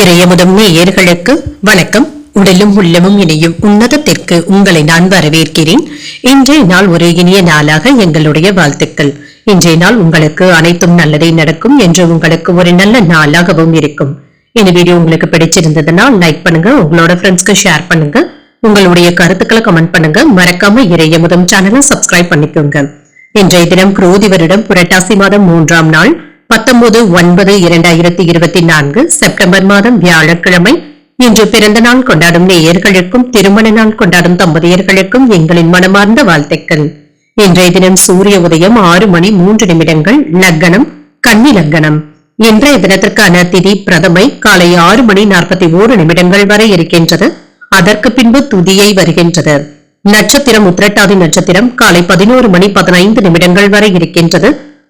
இறையமுதம் நேயர்களுக்கு வணக்கம். உடலும் உள்ளமும் இணையும் உன்னதத்திற்கு உங்களை நான் வரவேற்கிறேன். இன்றைய நாள் ஒரு இனிய நாளாக எங்களுடைய வாழ்த்துக்கள். இன்றைய நாள் உங்களுக்கு அனைத்தும் நல்லதே நடக்கும் என்று உங்களுக்கு ஒரு நல்ல நாளாகவும் இருக்கும். இந்த வீடியோ உங்களுக்கு பிடிச்சிருந்ததுன்னா லைக் பண்ணுங்க உங்களோட ஃப்ரெண்ட்ஸ்க்கு ஷேர் பண்ணுங்க. உங்களுடைய கருத்துக்களை கமெண்ட் பண்ணுங்க. மறக்காம இறையமுதம் சேனலை சப்ஸ்கிரைப் பண்ணிக்கோங்க. இன்றைய தினம் குரோதி வருடம் புரட்டாசி மாதம் மூன்றாம் நாள். பத்தொன்பது ஒன்பது இரண்டாயிரத்தி இருபத்தி நான்கு செப்டம்பர் மாதம் வியாழக்கிழமை. இன்று பிறந்த நாள் கொண்டாடும் நேயர்களுக்கும் திருமண நாள் கொண்டாடும் தம்பதியர்களுக்கும் எங்களின் மனமார்ந்த வாழ்த்துக்கள். இன்றைய தினம் சூரிய உதயம் ஆறு மணி மூன்று நிமிடங்கள் லக்கணம் கன்னி லக்கணம். இன்றைய தினத்திற்கான திதி பிரதமை காலை ஆறு மணி நாற்பத்தி ஓரு நிமிடங்கள் வரை இருக்கின்றது. அதற்கு பின்பு துதியை வருகின்றது. நட்சத்திரம் உத்திரட்டாதி நட்சத்திரம் காலை பதினோரு மணி பதினைந்து நிமிடங்கள் வரை இருக்கின்றது.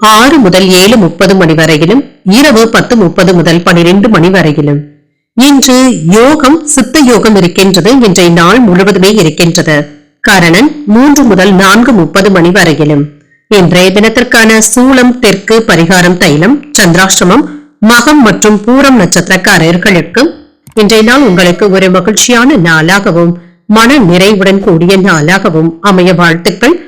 ஆறு முதல் ஏழு முப்பது மணி வரையிலும் இரவு பத்து முப்பது முதல் பனிரெண்டு மணி வரையிலும். இன்று யோகம் சித்த யோகம் இருக்கின்றது இன்றைய நாள் முழுவதுமே இருக்கின்றது. கரணன் மூன்று முதல் நான்கு முப்பது மணி வரையிலும். இன்றைய தினத்திற்கான சூளம் தெற்கு பரிகாரம் தைலம் சந்திராஷ்டமம் மகம் மற்றும் பூரம் நட்சத்திரக்காரர்களுக்கு இன்றைய நாள் உங்களுக்கு ஒரு மகிழ்ச்சியான நாளாகவும் மன நிறைவுடன் கூடிய நாளாகவும் அமைய வாழ்த்துக்கள்.